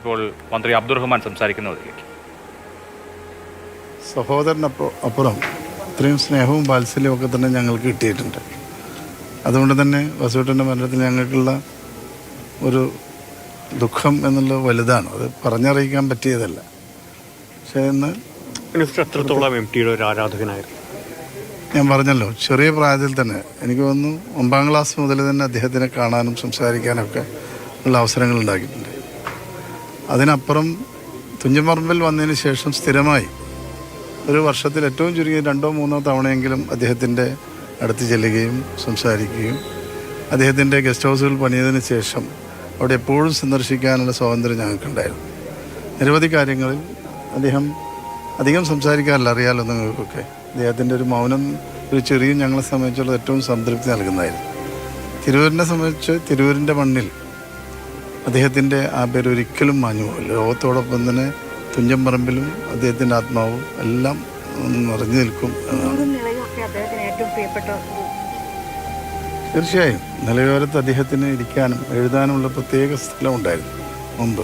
ഇപ്പോൾ മന്ത്രി അബ്ദുറഹ്മാൻ സംസാരിക്കുന്നതിലേക്ക് സഹോദരനപ്പോ അപ്പുറം ഇത്രയും സ്നേഹവും വാത്സല്യവും ഒക്കെ തന്നെ ഞങ്ങൾക്ക് കിട്ടിയിട്ടുണ്ട്. അതുകൊണ്ട് തന്നെ വസുവേട്ടന്റെ മരണത്തിൽ ഞങ്ങൾക്കുള്ള ഒരു ദുഃഖം എന്നുള്ളത് വലുതാണ്. അത് പറഞ്ഞറിയിക്കാൻ പറ്റിയതല്ല. പക്ഷേ ഇന്ന് എത്രത്തോളം എം ടിയുടെ ഒരു ആരാധകനായിരുന്നു? ഞാൻ പറഞ്ഞല്ലോ ചെറിയ പ്രായത്തിൽ തന്നെ. എനിക്ക് തോന്നുന്നു ഒമ്പാം ക്ലാസ് മുതൽ തന്നെ അദ്ദേഹത്തിനെ കാണാനും സംസാരിക്കാനും ഒക്കെ ഉള്ള അവസരങ്ങൾ ഉണ്ടാക്കിയിട്ടുണ്ട്. അതിനപ്പുറം തുഞ്ചമ്പറമ്പിൽ വന്നതിന് ശേഷം സ്ഥിരമായി ഒരു വർഷത്തിൽ ഏറ്റവും ചുരുങ്ങിയ രണ്ടോ മൂന്നോ തവണയെങ്കിലും അദ്ദേഹത്തിന്റെ അടുത്ത് ചെല്ലുകയും സംസാരിക്കുകയും അദ്ദേഹത്തിന്റെ ഗസ്റ്റ് ഹൗസുകൾ പണിയതിന് ശേഷം അവിടെ എപ്പോഴും സന്ദർശിക്കാനുള്ള സ്വാതന്ത്ര്യം ഞങ്ങൾക്കുണ്ടായിരുന്നു. നിരവധി കാര്യങ്ങളിൽ അദ്ദേഹം അധികം സംസാരിക്കാറില്ല അറിയാലോ നിങ്ങൾക്കൊക്കെ. അദ്ദേഹത്തിന്റെ ഒരു മൗനം ഒരു ചെറിയ ഞങ്ങളെ സംബന്ധിച്ചുള്ള ഏറ്റവും സംതൃപ്തി നൽകുന്നതായിരുന്നു. തിരൂരിനെ സംബന്ധിച്ച് തിരൂരിന്റെ മണ്ണിൽ അദ്ദേഹത്തിന്റെ ആ പേര് ഒരിക്കലും മാഞ്ഞു പോകില്ല ലോകത്തോടൊപ്പം തന്നെ തുഞ്ചമ്പറമ്പിലും അദ്ദേഹത്തിന്റെ ആത്മാവും എല്ലാം നിറഞ്ഞു നിൽക്കും തീർച്ചയായും. നിലയോരത്ത് അദ്ദേഹത്തിന് ഇരിക്കാനും എഴുതാനുമുള്ള പ്രത്യേക സ്ഥലമുണ്ടായിരുന്നു മുമ്പ്.